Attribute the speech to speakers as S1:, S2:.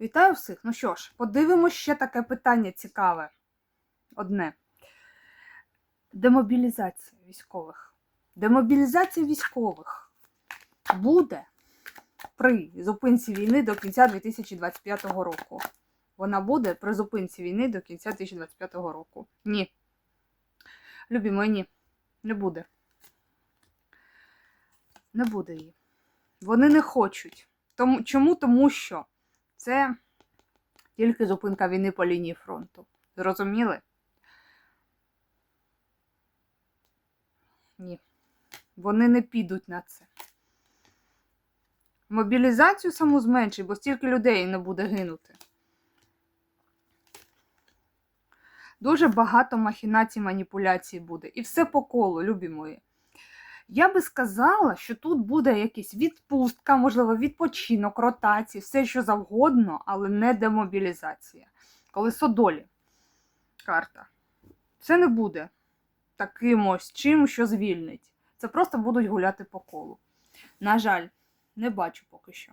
S1: Вітаю всіх. Ну що ж, подивимось ще таке питання цікаве. Одне. Демобілізація військових. Демобілізація військових буде при зупинці війни до кінця 2025 року. Вона буде при зупинці війни до кінця 2025 року. Ні. Любі мої, ні. Не буде. Не буде її. Вони не хочуть. Тому, чому? Тому що це тільки зупинка війни по лінії фронту. Зрозуміли? Ні. Вони не підуть на це. Мобілізацію саму зменшить, бо стільки людей не буде гинути. Дуже багато махінацій, маніпуляцій буде. І все по колу, любі мої. Я би сказала, що тут буде якась відпустка, можливо, відпочинок, ротації, все що завгодно, але не демобілізація. Колесо долі. Карта. Це не буде таким ось чим, що звільнить. Це просто будуть гуляти по колу. На жаль, не бачу поки що.